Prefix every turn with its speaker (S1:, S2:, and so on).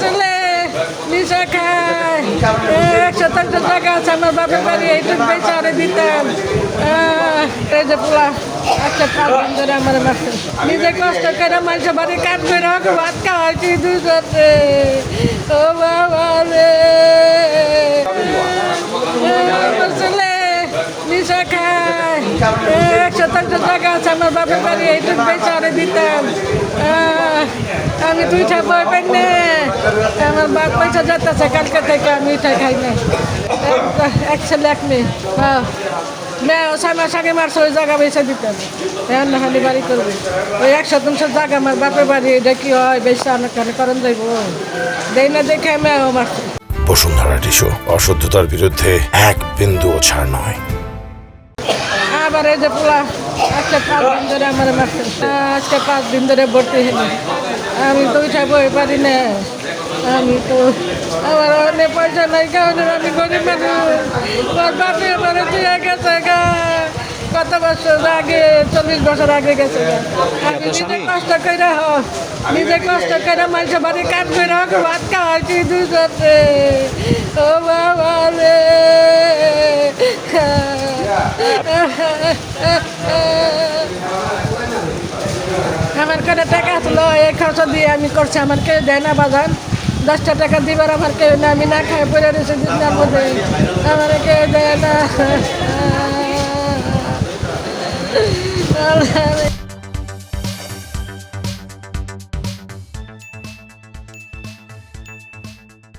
S1: ছেলে নিশা খায় এক শতাংশ টাকা আছে আমার বাপের বাড়ি এইটুকু পয়সা আরে দিতাম এই যে পোলা একটা পাঁচ ধরে আমার মাসে নিজে কষ্ট করে মানুষের বাড়ি কাজ করে হোক ভাত খাওয়াইছি দুজনে ও বাবা রে ছেলে নিশা খায় এক শতাংশ টাকা আছে আমার বাপের বাড়ি এইটুকু পয়সা আরে দিতাম আমি দুইটা বই পাই না আমার বাপ পয়সা যাচ্ছে কালকে থেকে আমি উঠে খাই না এক- ছেলে এক মেয়ে। হ্যাঁ। মেয়ে ছয় মাস আগে মারছে ওই জায়গা বেছে দিতাম এখন হানি বাড়ি করবে। ওই এক শতাংশ জায়গা আমার বাপের বাড়ি এটা কি হয়? বেশি অনেক করেন যাইব। দেই না দেখে মেয়েও মারছে।
S2: বসুন্ধরা টিস্যু অশুদ্ধতার বিরুদ্ধে এক বিন্দুও ছাড় নয়।
S1: আবার এই যে পোলা আজকে পাঁচ দিন ধরে আমার মারছে আজকে পাঁচ দিন ধরে ভর্তি হলো আমি তো উঠে বই পারি না। আমি তো আমার অনেক পয়সা নাই কারণ আমি গরিব মানুষ। বাপে আমার দিয়ে গেছে গা। কত বছর আগে চল্লিশ বছর আগে গেছে আমি নিজে কষ্ট করে হোক নিজে কষ্ট করে মানুষের বাড়ি কাজ করে হোক ভাত খাওয়াইছি দুজনে ও বাবা। আমার কাছে টাকা আসলো এই খরচ দিয়ে আমি করছি। আমার কেউ দেয় না বাজান। দশটা টাকা দিবার আমার কেউ না, আমি না খাই পড়ে রয়েছে দিনের মধ্যে। আমার কেউ দেয় না।